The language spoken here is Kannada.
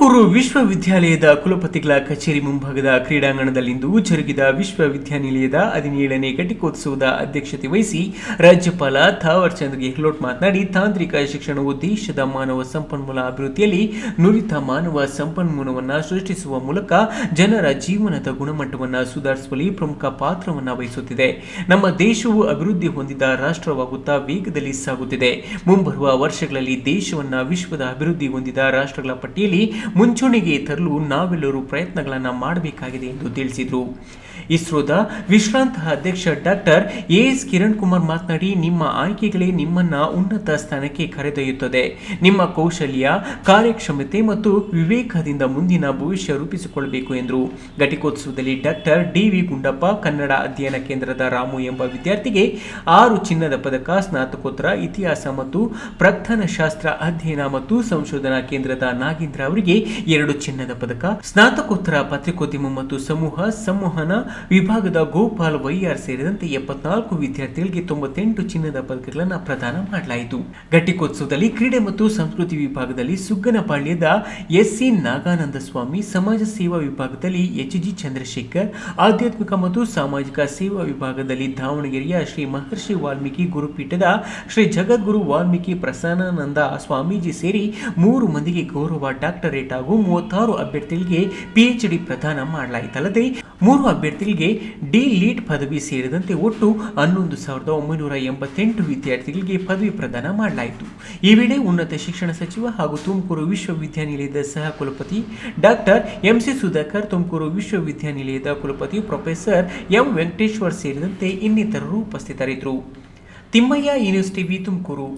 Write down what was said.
ತುಮಕೂರು ವಿಶ್ವವಿದ್ಯಾಲಯದ ಕುಲಪತಿಗಳ ಕಚೇರಿ ಮುಂಭಾಗದ ಕ್ರೀಡಾಂಗಣದಲ್ಲಿಂದು ಜರುಗಿದ ವಿಶ್ವವಿದ್ಯಾನಿಲಯದ ಹದಿನೇಳನೇ ಘಟಿಕೋತ್ಸವದ ಅಧ್ಯಕ್ಷತೆ ವಹಿಸಿ ರಾಜ್ಯಪಾಲ ಥಾವರ್ ಚಂದ್ ಗೆಹ್ಲೋಟ್ ಮಾತನಾಡಿ, ತಾಂತ್ರಿಕ ಶಿಕ್ಷಣವು ದೇಶದ ಮಾನವ ಸಂಪನ್ಮೂಲ ಅಭಿವೃದ್ಧಿಯಲ್ಲಿ ನುರಿತ ಮಾನವ ಸಂಪನ್ಮೂಲವನ್ನು ಸೃಷ್ಟಿಸುವ ಮೂಲಕ ಜನರ ಜೀವನದ ಗುಣಮಟ್ಟವನ್ನು ಸುಧಾರಿಸುವಲ್ಲಿ ಪ್ರಮುಖ ಪಾತ್ರವನ್ನು ವಹಿಸುತ್ತಿದೆ. ನಮ್ಮ ದೇಶವು ಅಭಿವೃದ್ಧಿ ಹೊಂದಿದ ರಾಷ್ಟ್ರವಾಗುತ್ತಾ ವೇಗದಲ್ಲಿ ಸಾಗುತ್ತಿದೆ. ಮುಂಬರುವ ವರ್ಷಗಳಲ್ಲಿ ದೇಶವನ್ನು ವಿಶ್ವದ ಅಭಿವೃದ್ಧಿ ಹೊಂದಿದ ರಾಷ್ಟ್ರಗಳ ಪಟ್ಟಿಯಲ್ಲಿ ಮುಂಚೂಣಿಗೆ ತರಲು ನಾವೆಲ್ಲರೂ ಪ್ರಯತ್ನಗಳನ್ನು ಮಾಡಬೇಕಾಗಿದೆ ಎಂದು ತಿಳಿಸಿದರು. ಇಸ್ರೋದ ವಿಶ್ರಾಂತ ಅಧ್ಯಕ್ಷ doctor A S Kiran Kumar ಮಾತನಾಡಿ, ನಿಮ್ಮ ಆಯ್ಕೆಗಳೇ ನಿಮ್ಮನ್ನ ಉನ್ನತ ಸ್ಥಾನಕ್ಕೆ ಕರೆದೊಯ್ಯುತ್ತದೆ. ನಿಮ್ಮ ಕೌಶಲ್ಯ, ಕಾರ್ಯಕ್ಷಮತೆ ಮತ್ತು ವಿವೇಕದಿಂದ ಮುಂದಿನ ಭವಿಷ್ಯ ರೂಪಿಸಿಕೊಳ್ಳಬೇಕು ಎಂದರು. ಘಟಿಕೋತ್ಸವದಲ್ಲಿ doctor D V Gundappa, Kannada ಅಧ್ಯಯನ ಕೇಂದ್ರದ ರಾಮು ಎಂಬ ವಿದ್ಯಾರ್ಥಿಗೆ ಆರು ಚಿನ್ನದ ಪದಕ, ಸ್ನಾತಕೋತ್ತರ ಇತಿಹಾಸ ಮತ್ತು ಪ್ರಧಾನ ಶಾಸ್ತ್ರ ಅಧ್ಯಯನ ಮತ್ತು ಸಂಶೋಧನಾ ಕೇಂದ್ರದ ನಾಗೇಂದ್ರ ಅವರಿಗೆ ಎರಡು ಚಿನ್ನದ ಪದಕ, ಸ್ನಾತಕೋತ್ತರ ಪತ್ರಿಕೋದ್ಯಮ ಮತ್ತು ಸಮೂಹ ಸಂವಹನ ವಿಭಾಗದ ಗೋಪಾಲ್ ವೈಆರ್ ಸೇರಿದಂತೆ ಎಪ್ಪತ್ನಾಲ್ಕು ವಿದ್ಯಾರ್ಥಿಗಳಿಗೆ ತೊಂಬತ್ತೆಂಟು ಚಿನ್ನದ ಪದಕಗಳನ್ನು ಪ್ರದಾನ ಮಾಡಲಾಯಿತು. ಘಟಿಕೋತ್ಸವದಲ್ಲಿ ಕ್ರೀಡೆ ಮತ್ತು ಸಂಸ್ಕೃತಿ ವಿಭಾಗದಲ್ಲಿ ಸುಗ್ಗನಪಾಳ್ಯದ ಎಸ್ಸಿ ನಾಗಾನಂದ ಸ್ವಾಮಿ ಸಮಾಜ ಸೇವಾ ವಿಭಾಗದಲ್ಲಿ ಎಚ್ ಜಿ ಚಂದ್ರಶೇಖರ್, ಆಧ್ಯಾತ್ಮಿಕ ಮತ್ತು ಸಾಮಾಜಿಕ ಸೇವಾ ವಿಭಾಗದಲ್ಲಿ ದಾವಣಗೆರೆಯ ಶ್ರೀ ಮಹರ್ಷಿ ವಾಲ್ಮೀಕಿ ಗುರುಪೀಠದ ಶ್ರೀ ಜಗದ್ಗುರು ವಾಲ್ಮೀಕಿ ಪ್ರಸನ್ನಾನಂದ ಸ್ವಾಮೀಜಿ ಸೇರಿ ಮೂರು ಮಂದಿಗೆ ಗೌರವ ಡಾಕ್ಟರೇಟ್ ಹಾಗೂ ಮೂವತ್ತಾರು ಅಭ್ಯರ್ಥಿಗಳಿಗೆ ಪಿಎಚ್ಡಿ ಪ್ರದಾನ ಮಾಡಲಾಯಿತಲ್ಲದೆ ಮೂರು ಅಭ್ಯರ್ಥಿಗಳಿಗೆ ಡಿ ಲೀಡ್ ಪದವಿ ಸೇರಿದಂತೆ ಒಟ್ಟು ಹನ್ನೊಂದು ಸಾವಿರದ ಒಂಬೈನೂರ ಎಂಬತ್ತೆಂಟು ವಿದ್ಯಾರ್ಥಿಗಳಿಗೆ ಪದವಿ ಪ್ರದಾನ ಮಾಡಲಾಯಿತು. ಈ ವೇಳೆ ಉನ್ನತ ಶಿಕ್ಷಣ ಸಚಿವ ಹಾಗೂ ತುಮಕೂರು ವಿಶ್ವವಿದ್ಯಾನಿಲಯದ ಸಹ ಕುಲಪತಿ ಡಾಕ್ಟರ್ ಎಂಸಿ ಸುಧಾಕರ್, ತುಮಕೂರು ವಿಶ್ವವಿದ್ಯಾನಿಲಯದ ಕುಲಪತಿ ಪ್ರೊಫೆಸರ್ ಎಂ ವೆಂಕಟೇಶ್ವರ್ ಸೇರಿದಂತೆ ಇನ್ನಿತರರು ಉಪಸ್ಥಿತರಿದ್ದರು. Thimmaiah university V Tumakuru.